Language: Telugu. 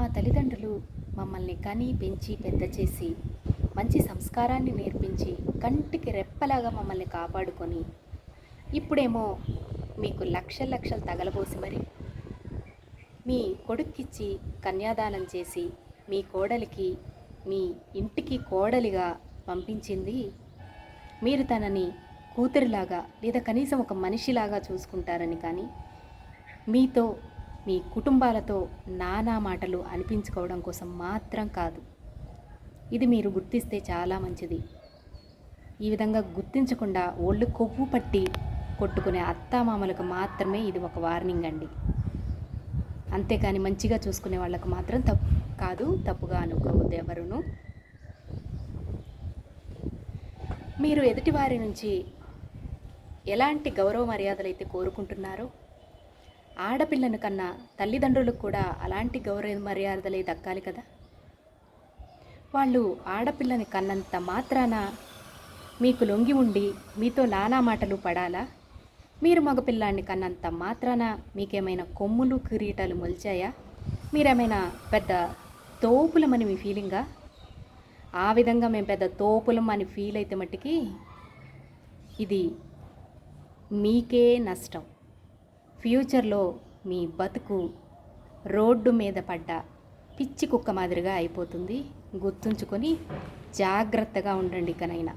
మా తల్లిదండ్రులు మమ్మల్ని కని పెంచి పెద్ద చేసి మంచి సంస్కారాన్ని నేర్పించి కంటికి రెప్పలాగా మమ్మల్ని కాపాడుకొని ఇప్పుడేమో మీకు లక్షల లక్షలు తగలబోసి మరి మీ కొడుక్కిచ్చి కన్యాదానం చేసి మీ కోడలికి మీ ఇంటికి కోడలిగా పంపించింది మీరు తనని కూతురిలాగా లేదా కనీసం ఒక మనిషిలాగా చూసుకుంటారని కానీ మీతో మీ కుటుంబాలతో నానా మాటలు అనిపించుకోవడం కోసం మాత్రం కాదు. ఇది మీరు గుర్తిస్తే చాలా మంచిది. ఈ విధంగా గుర్తించకుండా ఒళ్ళు కొవ్వు పట్టి కొట్టుకునే అత్తామామలకు మాత్రమే ఇది ఒక వార్నింగ్ అండి. అంతేకాని మంచిగా చూసుకునే వాళ్ళకు మాత్రం తప్పు కాదు తప్పుగా అనుకోవద్దు ఎవరును. మీరు ఎదుటివారి నుంచి ఎలాంటి గౌరవ మర్యాదలు అయితే కోరుకుంటున్నారో ఆడపిల్లను కన్నా తల్లిదండ్రులకు కూడా అలాంటి గౌరవ మర్యాదలే దక్కాలి కదా? వాళ్ళు ఆడపిల్లని కన్నంత మాత్రాన మీకు లొంగి ఉండి మీతో నానా మాటలు పడాలా? మీరు మగపిల్లాన్ని కన్నంత మాత్రాన మీకేమైనా కొమ్ములు కిరీటాలు మొలిచాయా? మీరేమైనా పెద్ద తోపులమని మీ ఫీలింగా? ఆ విధంగా మేము పెద్ద తోపులం అని ఫీల్ అయితే మట్టికి ఇది మీకే నష్టం. ఫ్యూచర్లో మీ బతుకు రోడ్డు మీద పడ్డ పిచ్చి కుక్క మాదిరిగా అయిపోతుంది. గుర్తుంచుకొని జాగ్రత్తగా ఉండండి కనైనా.